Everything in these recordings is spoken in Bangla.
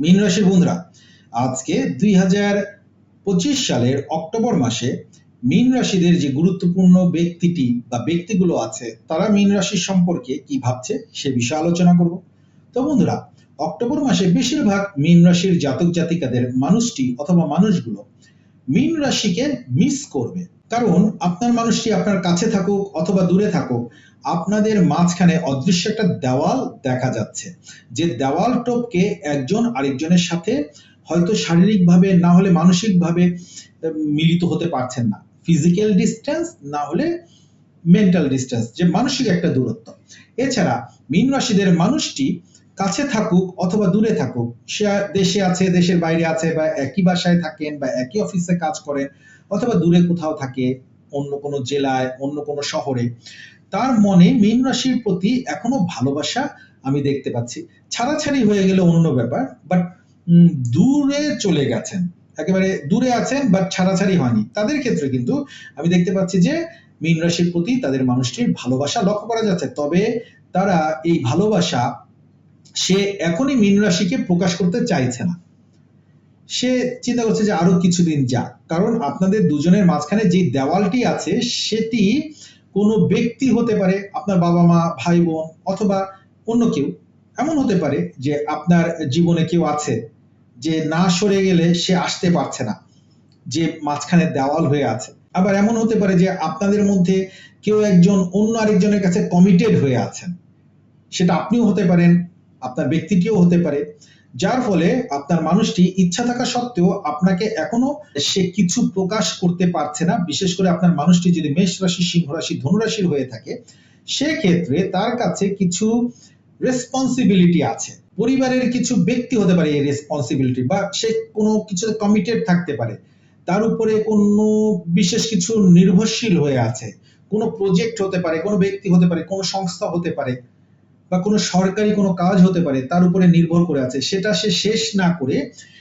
মীন রাশির বন্ধুরা, আজকে দুই হাজার পঁচিশ সালের অক্টোবর মাসে মীন রাশিদের যে গুরুত্বপূর্ণ ব্যক্তিটি বা ব্যক্তিগুলো আছে, তারা মীন রাশির সম্পর্কে কি ভাবছে সে বিষয়ে আলোচনা করব। তো বন্ধুরা, অক্টোবর মাসে বেশিরভাগ মীন রাশির জাতক জাতিকাদের মানুষটি অথবা মানুষগুলো মীন রাশিকে মিস করবে। কারণ আপনার মানুষটি আপনার কাছে থাকুক অথবা দূরে থাকুক আপনাদের মাঝখানে অদৃশ্য একটা দেওয়াল দেখা যাচ্ছে। যে দেওয়াল টপকে একজন আরেকজনের সাথে হয়তো শারীরিকভাবে, না হলে মানসিকভাবে মিলিত হতে পারছেন না। ফিজিক্যাল ডিস্টেন্স না হলে মেন্টাল ডিস্টেন্স যে মানসিক একটা দূরত্ব। এছাড়া মীন রাশিদের মানুষটি কাছে থাকুক অথবা দূরে থাকুক, সে দেশে আছে, দেশের বাইরে আছে বা একই বাসায় থাকেন বা একই অফিসে কাজ করেন, অথবা দূরে কোথাও থাকে, অন্য কোনো জেলায়, অন্য কোনো শহরে তার মনে মীন রাশির প্রতি এখনও ভালোবাসা আমি দেখতে পাচ্ছি। ছাড়াছাড়ি হয়ে গেলে অন্য ব্যাপার বাট দূরে চলে গেছেন। একেবারে দূরে আছেন বাট ছাড়াছাড়ি হয়নি। তাদের ক্ষেত্রে কিন্তু আমি দেখতে পাচ্ছি যে, মীন রাশির প্রতি তাদের মানুষটির ভালোবাসা লক্ষ্য করা যাচ্ছে। তবে তারা এই ভালোবাসা, সে এখনই মীন রাশিকে প্রকাশ করতে চাইছে না। সে চিন্তা করছে যে আরও কিছুদিন যাক। কারণ আপনাদের দুজনের মাঝখানে যে দেওয়ালটি আছে, সেটি কোনো ব্যক্তি হতে পারে আপনার বাবা মা, ভাই বোন অথবা অন্য কেউ। এমন হতে পারে যে আপনার জীবনে কেউ আছে যে না সরে গেলে সে আসতে পারছে না, যে মাঝখানে দেওয়াল হয়ে আছে। আবার এমন হতে পারে যে আপনাদের মধ্যে কেউ একজন অন্য আরেকজনের কাছে কমিটেড হয়ে আছেন। সেটা আপনিও হতে পারেন, আপনার ব্যক্তিটিও হতে পারে। যার ফলে আপনার মানুষটি ইচ্ছা থাকা সত্ত্বেও আপনাকে এখনও সে কিছু প্রকাশ করতে পারছে না। বিশেষ করে আপনার মানুষটি যদি মেষ রাশি, সিংহ রাশি, ধনু রাশির হয়ে থাকে, সেক্ষেত্রে তার কাছে কিছু রেসপন্সিবিলিটি আছে। পরিবারের কিছু ব্যক্তি হতে পারে এই রেসপন্সিবিলিটি বা সে কোনো কিছু কমিটেড থাকতে পারে। তার উপরে কোনো বিশেষ কিছু নির্ভরশীল হয়ে আছে। কোনো প্রজেক্ট হতে পারে, কোনো ব্যক্তি হতে পারে, কোনো সংস্থা হতে পারে। বা কোনো সরকারি কোনো কাজ হতে পারে, তার উপরে নির্ভর করে আছে। সেটা সে শেষ না করে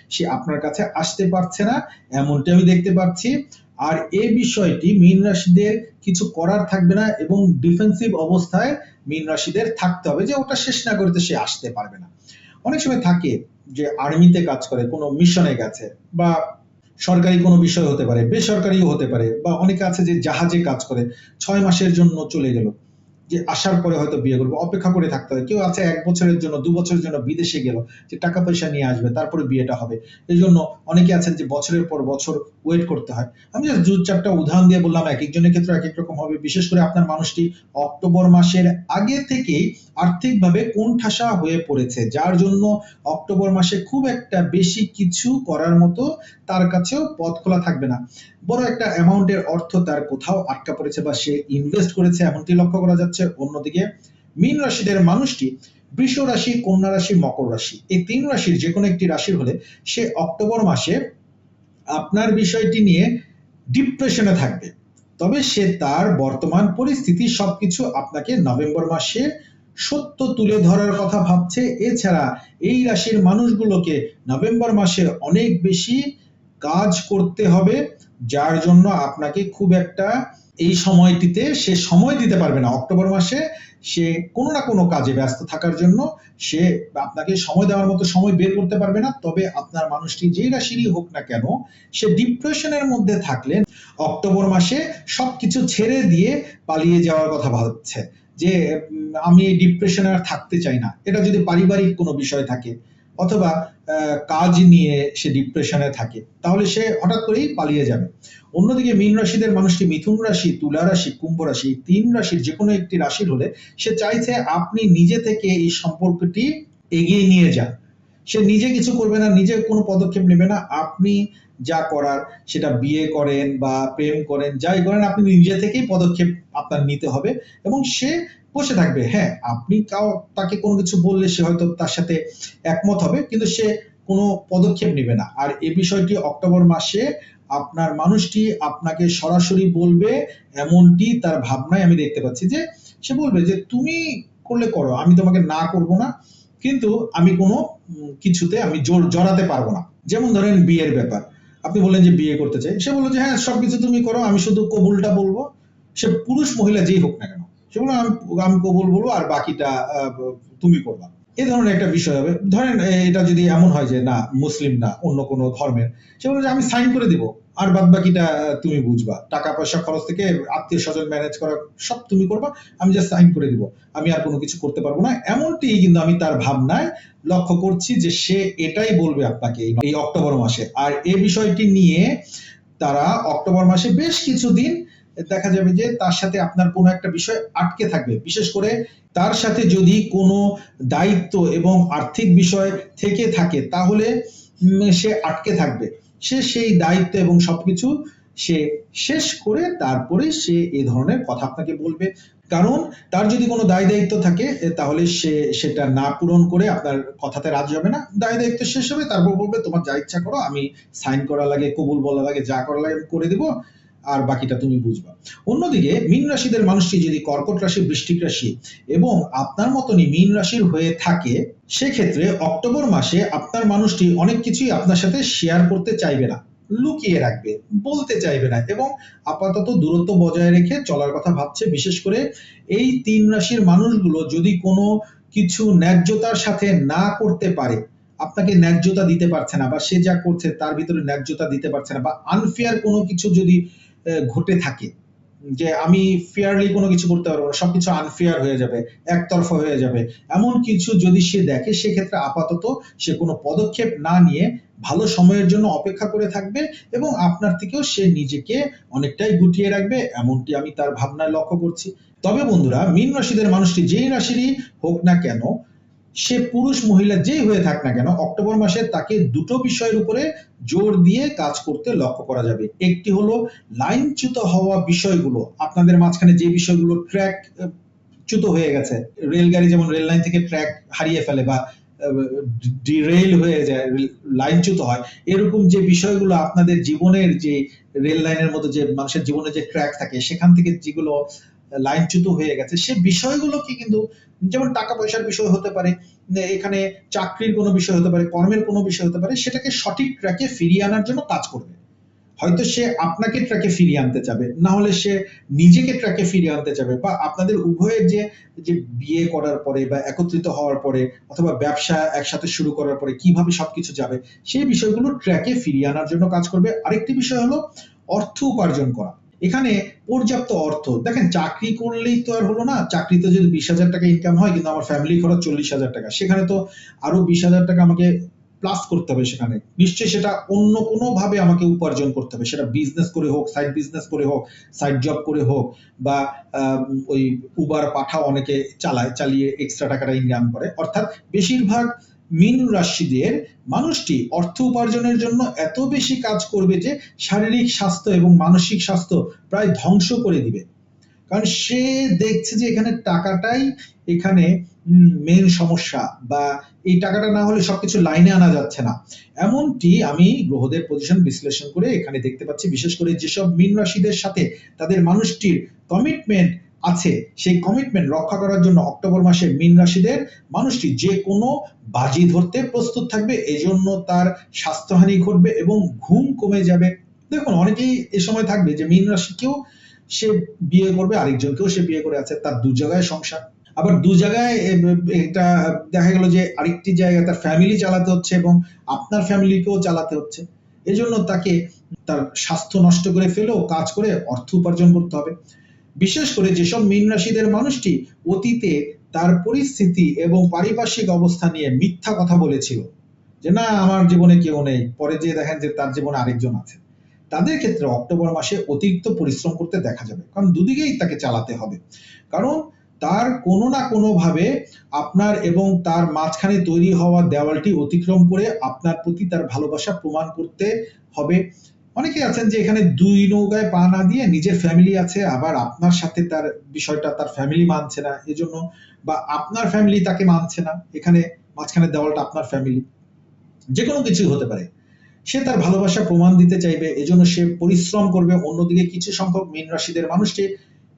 সে আপনার কাছে আসতে পারছে না, এমনটি আমি দেখতে পাচ্ছি। আর এই বিষয়টি মীন রাশিদের কিছু করার থাকবে না এবং ডিফেন্সিভ অবস্থায় মীন রাশিদের থাকতে হবে যে ওটা শেষ না করতে সে আসতে পারবে না। অনেক সময় থাকে যে আর্মিতে কাজ করে, কোনো মিশনে গেছে বা সরকারি কোনো বিষয় হতে পারে, বেসরকারিও হতে পারে বা অনেকে আছে যে জাহাজে কাজ করে, ছয় মাসের জন্য চলে গেল। যে আসার পরে হয়তো বিয়ে করব, অপেক্ষা করে থাকতে হবে কেউ আছে এক বছরের জন্য, দু বছরের জন্য বিদেশে গেল, যে টাকা পয়সা নিয়ে আসবে, তারপরে বিয়েটা হবে। এই জন্য অনেকে আছেন যে বছরের পর বছর ওয়েট করতে হয়। আমি দু চারটা উদাহরণ দিয়ে বললাম, এক একজনের ক্ষেত্রে এক এক রকম হবে। বিশেষ করে আপনার মানুষটি অক্টোবর মাসের আগে থেকেই আর্থিকভাবে কোণঠাসা হয়ে পড়েছে, যার জন্য অক্টোবর মাসে খুব একটা বেশি কিছু করার মতো তার কাছেও পথ খোলা থাকবে না। বড় একটা অ্যামাউন্টের অর্থ তার কোথাও আটকা পড়েছে বা সে ইনভেস্ট করেছে এমনটি লক্ষ্য করা যাচ্ছে। অন্যদিকে মীন রাশিদের মানুষটি বৃষ রাশি, কন্যা রাশি, মকর রাশি, এই তিন রাশির যে কোনো একটি রাশির হলে সে অক্টোবর মাসে আপনার বিষয়টি নিয়ে ডিপ্রেশনে থাকবে। তবে সে তার বর্তমান পরিস্থিতি সবকিছু আপনাকে নভেম্বর মাসে সত্য তুলে ধরার কথা ভাবছে। এছাড়া এই রাশির মানুষগুলোকে নভেম্বর মাসে অনেক বেশি কাজ করতে হবে, যার জন্য আপনাকে খুব একটা এই সময়টিতে সে সময় দিতে পারবে না। অক্টোবর মাসে সে কোনো না কোনো কাজে ব্যস্ত থাকার জন্য সে আপনাকে সময় দেওয়ার মতো সময় বের করতে পারবে না। তবে আপনার মানুষটি যেই রাশিরই হোক না কেন, সে ডিপ্রেশনের মধ্যে থাকলে অক্টোবর মাসে সবকিছু ছেড়ে দিয়ে পালিয়ে যাওয়ার কথা ভাবছে। যে আমি ডিপ্রেশনে আর থাকতে চাই না। এটা যদি পারিবারিক কোনো বিষয় থাকে, অথবা কাজ নিয়ে সে ডিপ্রেশনে থাকে, তাহলে সে হঠাৎ করেই পালিয়ে যাবে। অন্যদিকে মীন রাশিদের মানুষটি মিথুন রাশি, তুলা রাশি, কুম্ভ রাশি, তিন রাশির যে কোনো একটি রাশির হলে সে চাইছে আপনি নিজে থেকে এই সম্পর্কটি এগিয়ে নিয়ে যান। সে নিজে কিছু করবে না, নিজে কোনো পদক্ষেপ নেবে না। আপনি যা করার সেটা বিয়ে করেন বা প্রেম করেন, যাই করেন, আপনি নিজে থেকেই পদক্ষেপ আপনার নিতে হবে এবং সে বসে থাকবে। হ্যাঁ আপনি কাও, তাকে কোনো কিছু বললে সে হয়তো তার সাথে একমত হবে, কিন্তু সে কোনো পদক্ষেপ নেবে না। আর এই বিষয়টি অক্টোবর মাসে আপনার মানুষটি আপনাকে সরাসরি বলবে, এমনটি তার ভাবনায় আমি দেখতে পাচ্ছি যে, সে বলবে যে, তুমি করলে করো, আমি তোমাকে না করব না। কিন্তু আমি কোনো কিছুতে আমি জোর জড়াতে পারব না। যেমন ধরেন বিয়ের ব্যাপার। আপনি বললেন যে বিয়ে করতে চাই। সে বলল যে হ্যাঁ সবকিছু তুমি করো, আমি শুধু কবুলটা বলব। সে পুরুষ মহিলা যেই হোক না কেন, সে বলল, আমি আমি কবুল বলব আর বাকিটা তুমি করবা। এ ধরনের একটা বিষয় হবে। ধরেন এটা যদি এমন হয় যে, না, মুসলিম না, অন্য কোনো ধর্মের, সে বলে যে, আমি সাইন করে দিব। আর বাদ বাকিটা তুমি বুঝবা। টাকা, পয়সা, খরচ থেকে আত্মীয় স্বজন ম্যানেজ করা, সব তুমি করবা। আমি জাস্ট সাইন করে দিব। আমি আর কোনো কিছু করতে পারব না। এমনটি কিন্তু আমি তার ভাবনায় লক্ষ্য করছি যে, সে এটাই বলবে আপনাকে এই অক্টোবর মাসে। আর এ বিষয়টি নিয়ে তারা অক্টোবর মাসে বেশ কিছুদিন দেখা যাবে যে তার সাথে আপনার কোনো একটা বিষয় আটকে থাকবে। বিশেষ করে তার সাথে যদি কোনো দায়িত্ব এবং আর্থিক বিষয় থেকে থাকে, তাহলে সে আটকে থাকবে। সে সেই দায়িত্ব এবং সবকিছু সে শেষ করে তারপরে সে এ ধরনের কথা আপনাকে বলবে। কারণ তার যদি কোনো দায় দায়িত্ব থাকে তাহলে সে সেটা না পূরণ করে আপনার কথাতে রাজি হবে না। দায় দায়িত্ব শেষ হবে, তারপর বলবে, তোমার যা ইচ্ছা করো, আমি সাইন করা লাগে, কবুল বলা লাগে, যা করা লাগে করে দিব। আর বাকিটা তুমি বুঝবা। অন্যদিকে, মীন রাশিদের মানুষটি যদি কর্কট রাশি, বৃষ্টিক রাশি এবং আপনার মতনই মীন রাশির হয়ে থাকে, সেক্ষেত্রে অক্টোবর মাসে আপনার মানুষটি অনেক কিছুই আপনার সাথে শেয়ার করতে চাইবে না, লুকিয়ে রাখবে, বলতে চাইবে না এবং আপাতত দূরত্ব বজায় রেখে চলার কথা ভাবছে। বিশেষ করে এই তিন রাশির মানুষগুলো যদি কোনো কিছু ন্যায্যতার সাথে না করতে পারে, আপনাকে ন্যায্যতা দিতে পারছে না বা সে যা করছে তার ভিতরে ন্যায্যতা দিতে পারছে না বা আনফেয়ার কোনো কিছু যদি ঘটে থাকে। যে আমি ফেয়ারলি কোনো কিছু করতে পারব না, সবকিছু আনফেয়ার হয়ে যাবে, একতরফা হয়ে যাবে। এমন কিছু যদি সে দেখে, সেক্ষেত্রে আপাতত সে কোনো পদক্ষেপ না নিয়ে ভালো সময়ের জন্য অপেক্ষা করে থাকবে এবং আপনার থেকেও সে নিজেকে অনেকটাই গুটিয়ে রাখবে, এমনটি আমি তার ভাবনায় লক্ষ্য করছি। তবে বন্ধুরা, মীন রাশিদের মানুষটি যেই রাশিরই হোক না কেন সে পুরুষ মহিলা যেই হয়ে থাক না কেন, অক্টোবর মাসে তাকে দুটো বিষয়ের উপরে জোর দিয়ে কাজ করতে লক্ষ্য করা যাবে। একটি হলো লাইনচ্যুত হওয়া বিষয়গুলো। আপনাদের মাঝখানে যে বিষয়গুলো ট্র্যাক চ্যুত হয়ে গেছে। রেলগাড়ি যেমন রেল লাইন থেকে ট্র্যাক হারিয়ে ফেলে বা ডিরেল হয়ে যায়, লাইনচ্যুত হয়, এরকম যে বিষয়গুলো আপনাদের জীবনের যে রেল লাইনের মতো যে মানুষের জীবনে যে ট্র্যাক থাকে, সেখান থেকে যেগুলো লাইনচ্যুত হয়ে গেছে। সে বিষয়গুলোকে কিন্তু, যেমন টাকা পয়সার বিষয় হতে পারে এখানে চাকরির কোনো বিষয় হতে পারে, কর্মের কোনো বিষয় হতে পারে, সেটাকে সঠিক ট্র্যাকে ফিরিয়ে আনার জন্য কাজ করবে। হয়তো সে আপনাকে ট্র্যাকে ফিরিয়ে আনতে চাবে, না হলে সে নিজেকে ট্র্যাকে ফিরিয়ে আনতে চাবে, বা আপনাদের উভয়ের যে যে বিয়ে করার পরে বা একত্রিত হওয়ার পরে, অথবা ব্যবসা একসাথে শুরু করার পরে কীভাবে সবকিছু যাবে, সেই বিষয়গুলো ট্র্যাকে ফিরিয়ে আনার জন্য কাজ করবে। আরেকটি বিষয় হলো অর্থ উপার্জন করা। এখানে পর্যাপ্ত অর্থ। দেখেন, চাকরি করলেই তো আর হলো না। চাকরিতে যদি বিশ হাজার টাকা ইনকাম হয়, কিন্তু আমার ফ্যামিলি খরচ চল্লিশ হাজার টাকা। সেখানে তো আরও বিশ হাজার টাকা আমাকে প্লাস করতে হবে সেখানে। নিশ্চয়ই সেটা অন্য কোনো ভাবে আমাকে উপার্জন করতে হবে। সেটা বিজনেস করে হোক সাইড বিজনেস করে হোক সাইড জব করে হোক, বা ওই উবার পাঠাও অনেকে চালায়, চালিয়ে এক্সট্রা টাকাটা ইনকাম করে। অর্থাৎ বেশিরভাগ মিন রাশিদের মানুষটি অর্থ উপার্জনের জন্য এত বেশি কাজ করবে যে শারীরিক স্বাস্থ্য এবং মানসিক স্বাস্থ্য প্রায় ধ্বংস করে দিবে। কারণ সে দেখছে যে এখানে টাকাটাই এখানে মেন সমস্যা বা এই টাকাটা না হলে সবকিছু লাইনে আনা যাচ্ছে না। এমনটি আমি গ্রহদের পজিশন বিশ্লেষণ করে এখানে দেখতে পাচ্ছি। বিশেষ করে যেসব মিন রাশিদের সাথে তাদের মানুষটির কমিটমেন্ট আছে, সেই কমিটমেন্ট রক্ষা করার জন্য অক্টোবর মাসে মিন রাশিদের মানুষটি যে কোনো বাজি ধরতে প্রস্তুত থাকবে, এজন্য তার স্বাস্থ্যহানি ঘটবে এবং ঘুম কমে যাবে। দেখুন, অনেকেই এ সময় থাকবে যে মিন রাশি কেউ সে বিয়ে করবে, আরেকজনকেও সে বিয়ে করে আছে, তার দু জায়গায় সংসার। আবার দু জায়গায় এটা দেখা গেল যে আরেকটি জায়গায় তার ফ্যামিলি চালাতে হচ্ছে এবং আপনার ফ্যামিলিকেও চালাতে হচ্ছে। এজন্য তাকে তার স্বাস্থ্য নষ্ট করে ফেলেও কাজ করে অর্থ উপার্জন করতে হবে। বিশেষ করে যেসব মীন রাশিদের মানুষটি অতীতে তার পরিস্থিতি এবং পারিপার্শ্বিক অবস্থা নিয়ে মিথ্যা কথা বলেছিল, যে না, আমার জীবনে কেউ নেই, পরে যে দেখেন যে তার জীবনে আরেকজন আছে। তাদের ক্ষেত্রে অক্টোবর মাসে অতিরিক্ত পরিশ্রম করতে দেখা যাবে, কারণ দুদিকেই তাকে চালাতে হবে। কারণ তার কোনো না কোনো ভাবে আপনার এবং তার মাঝখানে তৈরি হওয়া দেওয়ালটি অতিক্রম করে আপনার প্রতি তার ভালোবাসা প্রমাণ করতে হবে। অনেকে আছেন যে এখানে দুই নৌকায় পা না দিয়ে নিজের ফ্যামিলি আছে, আবার আপনার সাথে তার বিষয়টা তার ফ্যামিলি মানছে না, এজন্য বা আপনার ফ্যামিলি তাকে মানছে না, এখানে মাঝখানে দেওয়ালটা আপনার ফ্যামিলি যে কোনো কিছুই হতে পারে। সে তার ভালোবাসা প্রমাণ দিতে চাইবে, এজন্য সে পরিশ্রম করবে, অন্যদিকে কিছু সংখ্যক মীন রাশিদের মানুষটি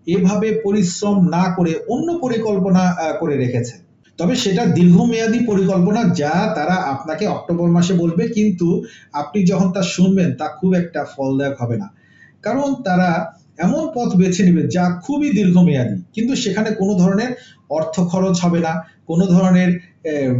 এভাবে পরিশ্রম না করে অন্য পরিকল্পনা করে রেখেছে। তবে সেটা দীর্ঘমেয়াদী পরিকল্পনা যা তারা আপনাকে অক্টোবর মাসে বলবে, কিন্তু আপনি যখন তা শুনবেন, তা খুব একটা ফলদায়ক হবে না। কারণ তারা এমন পথ বেছে নেবে যা খুবই দীর্ঘমেয়াদী, কিন্তু সেখানে কোনো ধরনের অর্থ খরচ হবে না, কোনো ধরনের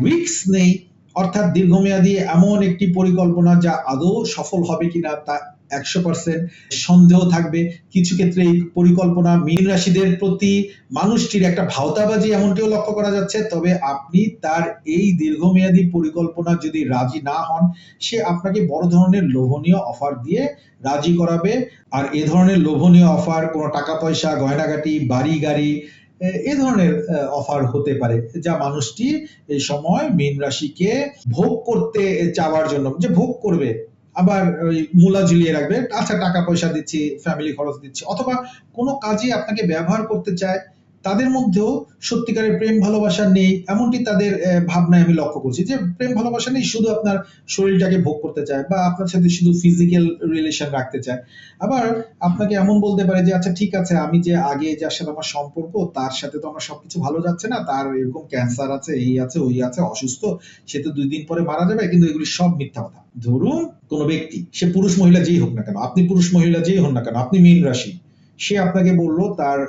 রিস্ক নেই। অর্থাৎ দীর্ঘমেয়াদী এমন একটি পরিকল্পনা যা আদৌ সফল হবে কিনা তা একশো পার্সেন্ট সন্দেহ থাকবে। কিছু ক্ষেত্রে এই পরিকল্পনা মীন রাশিদের প্রতি মানুষটির একটা ভাওতাবাজি এমনটিও লক্ষ্য করা যাচ্ছে। তবে আপনি তার এই দীর্ঘমেয়াদী পরিকল্পনা যদি রাজি না হন, সে আপনাকে বড় ধরনের লোভনীয় অফার দিয়ে রাজি করাবে। আর এ ধরনের লোভনীয় অফার, কোনো টাকা পয়সা, গয়নাগাটি বাড়ি গাড়ি এ- ধরনের অফার হতে পারে, যা মানুষটি এই সময় মীন রাশিকে ভোগ করতে চাওয়ার জন্য, যে ভোগ করবে। আবার ওই মূলা ঝুলিয়ে রাখবে। আচ্ছা টাকা পয়সা দিচ্ছি ফ্যামিলি খরচ দিচ্ছি। অথবা কোনো কাজে আপনাকে ব্যবহার করতে চায় তাদের মধ্যেও সত্যিকারের প্রেম, ভালোবাসা নেই, এমনটি তাদের ভাবনায় আমি লক্ষ্য করছি যে প্রেম, ভালোবাসা নেই, শুধু আপনার শরীরটাকে ভোগ করতে চায় বা আপনার সাথে শুধু ফিজিক্যাল রিলেশন রাখতে চায়। আবার আপনাকে এমন বলতে পারে যে আচ্ছা ঠিক আছে, আমি যে আগে যার সাথে আমার সম্পর্ক, তার সাথে তো আমার সবকিছু ভালো যাচ্ছে না, তার এরকম ক্যান্সার আছে, এই আছে, ওই আছে, অসুস্থ, সে তো দুই দিন পরে মারা যাবে, কিন্তু এগুলি সব মিথ্যা কথা। ধরুন কোনো ব্যক্তি, সে পুরুষ মহিলা যেই হোক না কেন, আপনি পুরুষ মহিলা যেই হন না কেন, আপনি মীন রাশি সে আপনাকে বলল তার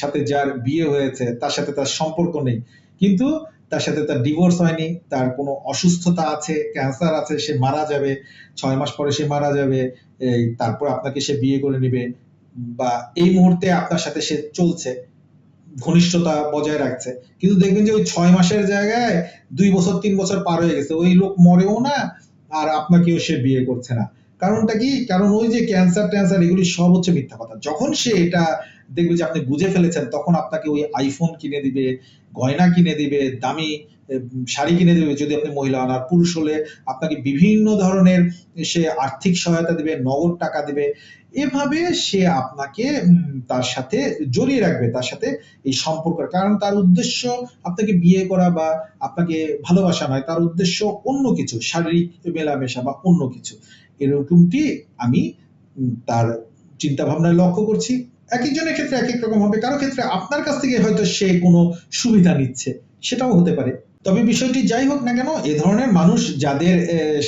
সাথে যার বিয়ে হয়েছে, তার সাথে তার সম্পর্ক নেই। কিন্তু তার সাথে তার ডিভোর্স হয়নি, তার কোনো অসুস্থতা আছে ক্যান্সার আছে, সে মারা যাবে, ছয় মাস পরে সে মারা যাবে তারপর আপনাকে সে বিয়ে করে নেবে, বা এই মুহূর্তে আপনার সাথে সে চলছে, ঘনিষ্ঠতা বজায় রাখছে। কিন্তু দেখবেন যে ওই ছয় মাসের জায়গায় দুই বছর, তিন বছর পার হয়ে গেছে, ওই লোক মরেও না, আর আপনাকেও সে বিয়ে করছে না। কারণটা কি? কারণ ওই যে ক্যান্সার ট্যান্সার এগুলি সব হচ্ছে মিথ্যা কথা। যখন সে এটা দেখবে যে আপনি বুঝে ফেলেছেন, তখন আপনাকে ওই আইফোন কিনে দিবে, গয়না কিনে দিবে, দামি শাড়ি কিনে দিবে যদি আপনি মহিলা হন। আর পুরুষ হলে আপনাকে বিভিন্ন ধরনের সে আর্থিক সহায়তা দিবে, নগদ টাকা দিবে। এভাবে সে আপনাকে তার সাথে জড়িয়ে রাখবে, তার সাথে এই সম্পর্ক কারণ তার উদ্দেশ্য আপনাকে বিয়ে করা বা আপনাকে ভালোবাসা নয়, তার উদ্দেশ্য অন্য কিছু, শারীরিক মেলামেশা বা অন্য কিছু। এরকমটি আমি তার চিন্তা ভাবনায় লক্ষ্য করছি। এক একজনের ক্ষেত্রে এক এক রকম হবে। কারও ক্ষেত্রে আপনার কাছ থেকে হয়তো সে কোনো সুবিধা নিচ্ছে, সেটাও হতে পারে। তবে বিষয়টি যাই হোক না কেন, এ ধরনের মানুষ যাদের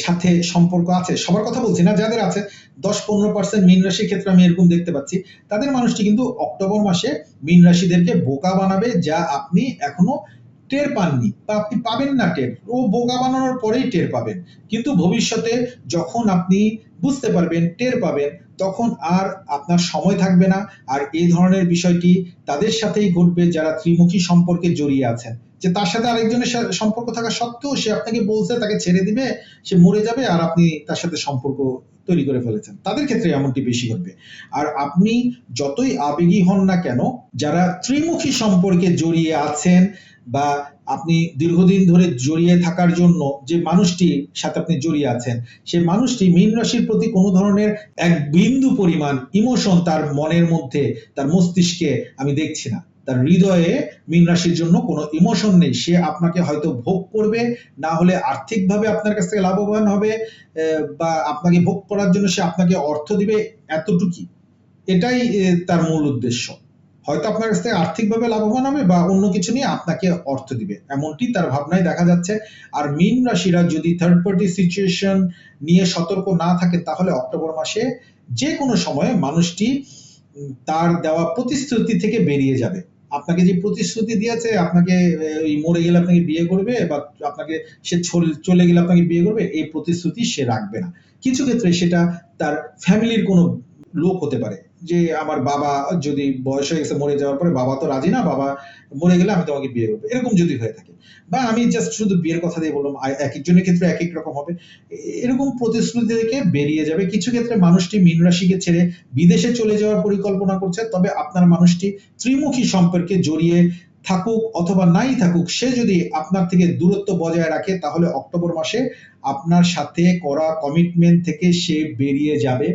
সাথে সম্পর্ক আছে, সবার কথা বলছি না, যাদের আছে দশ পনেরো পার্সেন্ট মীন রাশির ক্ষেত্রে আমি এরকম দেখতে পাচ্ছি, তাদের মানুষটি কিন্তু অক্টোবর মাসে মীন রাশিদেরকে বোকা বানাবে, যা আপনি এখনও টের পাননি। বা আপনি পাবেন না টের। ও বোকা বানানোর পরেই টের পাবেন। কিন্তু ভবিষ্যতে যখন আপনি বুঝতে পারবেন, টের পাবেন, তখন আর আপনার সময় থাকবে না। আর এই ধরনের বিষয়টি তাদের সাথেই ঘটবে যারা ত্রিমুখী সম্পর্কে জড়িয়ে আছেন। যে তার সাথে আরেকজনের সম্পর্ক থাকা সত্ত্বেও সে আপনাকে বলছে, তাকে ছেড়ে দিবে, সে মরে যাবে আর আপনি তার সাথে সম্পর্ক তৈরি করে ফেলেছেন। তাদের ক্ষেত্রে এমনটি বেশি ঘটবে। আর আপনি যতই আবেগী হন না কেন, যারা ত্রিমুখী সম্পর্কে জড়িয়ে আছেন বা আপনি দীর্ঘদিন ধরে জড়িয়ে থাকার জন্য যে মানুষটির সাথে আপনি জড়িয়ে আছেন সেই মানুষটি মীন রাশির প্রতি কোনো ধরনের এক বিন্দু পরিমাণ ইমোশন তার মনের মধ্যে, তার মস্তিষ্কে আমি দেখছি না। তার হৃদয়ে মীন রাশির জন্য কোনো ইমোশন নেই। সে আপনাকে হয়তো ভোগ করবে, না হলে আর্থিকভাবে আপনার কাছ থেকে লাভবান হবে বা আপনাকে ভোগ করার জন্য সে আপনাকে অর্থ দিবে এতটুকুই। এটাই তার মূল উদ্দেশ্য। হয়তো আপনার কাছ থেকে আর্থিকভাবে লাভবান হবে বা অন্য কিছু নিয়ে আপনাকে অর্থ দিবে। এমনটি তার ভাবনায় দেখা যাচ্ছে। আর মীন রাশিরা যদি থার্ড পার্টি সিচুয়েশন নিয়ে সতর্ক না থাকে তাহলে অক্টোবর মাসে যে কোনো সময়ে মানুষটি তার দেওয়া প্রতিশ্রুতি থেকে বেরিয়ে যাবে। আপনাকে যে প্রতিশ্রুতি দিয়েছে, আপনাকে ওই মরে গেলে আপনাকে বিয়ে করবে বা আপনাকে সে চলে গেলে আপনাকে বিয়ে করবে, এই প্রতিশ্রুতি সে রাখবে না। কিছু ক্ষেত্রে সেটা তার ফ্যামিলির কোনো লোক হতে পারে। যে আমার বাবা যদি বয়স হয়ে গেছে মরে যাওয়ার পরে বাবা তো রাজি না, বাবা মরে গেলে আমি তোমাকে বিয়ে করব। এরকম যদি হয়ে থাকে। বা আমি জাস্ট শুধু বিয়ের কথা দিয়ে বললাম এক একজনের ক্ষেত্রে এক এক রকম হবে। এরকম প্রতিশ্রুতি থেকে বেরিয়ে যাবে। কিছু ক্ষেত্রে মানুষটি মীন রাশিকে ছেড়ে বিদেশে চলে যাওয়ার পরিকল্পনা করছে, তবে আপনার মানুষটি ত্রিমুখী সম্পর্কে জড়িয়ে থাকুক অথবা নাই থাকুক, সে যদি আপনার থেকে দূরত্ব বজায় রাখে, তাহলে অক্টোবর মাসে আপনার সাথে করা কমিটমেন্ট থেকে সে বেরিয়ে যাবে।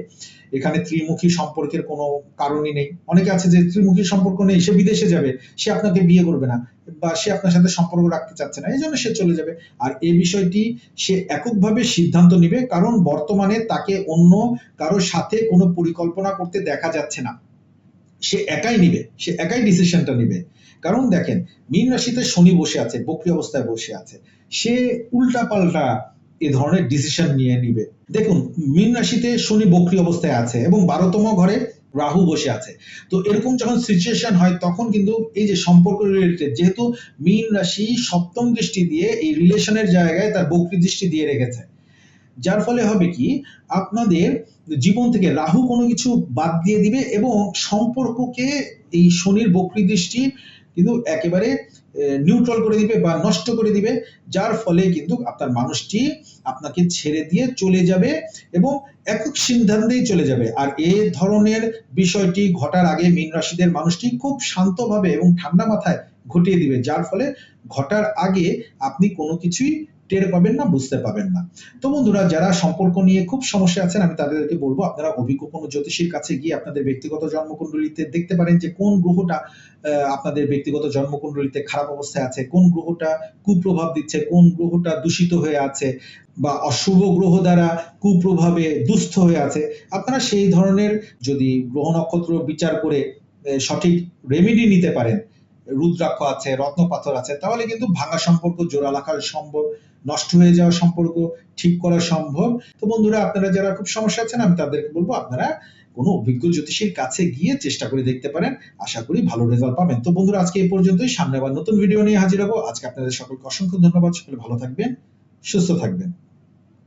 এখানে ত্রিমুখী সম্পর্কের কোনো কারণই নেই। অনেকে আছে যে ত্রিমুখী সম্পর্ক নেই, সে বিদেশে যাবে, সে আপনাকে বিয়ে করবে না বা সে আপনার সাথে সম্পর্ক রাখতে চাচ্ছে না এই জন্য সে চলে যাবে। আর এই বিষয়টি সে এককভাবে সিদ্ধান্ত নিবে, কারণ বর্তমানে তাকে অন্য কারোর সাথে কোনো পরিকল্পনা করতে দেখা যাচ্ছে না। সে একাই নিবে, সে একাই ডিসিশনটা নিবে। কারণ দেখেন, মীন রাশিতে শনি বসে আছে, বক্রি অবস্থায় বসে আছে। সে উল্টা পাল্টা এ ধরনের ডিসিশন নিয়ে নিবে। দেখুন, মীন রাশিতে শনি বক্রি অবস্থায় আছে এবং বারোতম ঘরে রাহু বসে আছে। তো এরকম যখন সিচুয়েশন হয়, তখন কিন্তু এই যে সম্পর্ক রিলেটেড যেহেতু মীন রাশি সপ্তম দৃষ্টি দিয়ে এই রিলেশনের জায়গায় তার বক্রি দৃষ্টি দিয়ে রেখেছে। যার ফলে হবে কি, আপনাদের জীবন থেকে রাহু কোনো কিছু বাদ দিয়ে দিবে এবং সম্পর্ককে এই শনির বক্রি দৃষ্টি কিন্তু একেবারে নিউট্রাল করে দিবে বা নষ্ট করে দিবে, যার ফলে কিন্তু আপনার মানুষটি আপনাকে ছেড়ে দিয়ে চলে যাবে এবং একক সিদ্ধান্তেই চলে যাবে। আর এ ধরনের বিষয়টি ঘটার আগে মীন রাশিদের মানুষটি খুব শান্তভাবে এবং ঠান্ডা মাথায় ঘটিয়ে দিবে, যার ফলে ঘটার আগে আপনি কোনো কিছুই টের পাবেন না, বুঝতে পাবেন না। তো বন্ধুরা, যারা সম্পর্ক নিয়ে খুব সমস্যা আছেন, আমি তাদেরকে বলব, আপনারা অভিজ্ঞ কোনো জ্যোতিষীর কাছে গিয়ে আপনাদের ব্যক্তিগত জন্মকুণ্ডলিতে দেখতে পারেন যে কোন গ্রহটা আপনাদের ব্যক্তিগত জন্মকুণ্ডলিতে খারাপ অবস্থায় আছে, কোন গ্রহটা কুপ্রভাব দিচ্ছে, কোন গ্রহটা দূষিত হয়ে আছে বা অশুভ গ্রহ দ্বারা কুপ্রভাবে দুস্থ হয়ে আছে, আপনারা সেই ধরনের যদি গ্রহ নক্ষত্র বিচার করে সঠিক রেমেডি নিতে পারেন, রুদ্রাক্ষ আছে, রত্ন পাথর আছে, তাহলে কিন্তু ভাঙা সম্পর্ক, জোড়া রাখা সম্ভব নষ্ট হয়ে যাওয়া সম্পর্ক, ঠিক করা সম্ভব। তো বন্ধুরা, আপনারা যারা খুব সমস্যা আছেন, আমি তাদেরকে বলব, আপনারা কোনো অভিজ্ঞ জ্যোতিষীর কাছে গিয়ে চেষ্টা করে দেখতে পারেন। আশা করি ভালো রেজাল্ট পাবেন। তো বন্ধুরা, আজকে এই পর্যন্তই। সামনে আবার নতুন ভিডিও নিয়ে হাজির হব। আজকে আপনাদের সকলকে অসংখ্য ধন্যবাদ। সকলে ভালো থাকবেন, সুস্থ থাকবেন।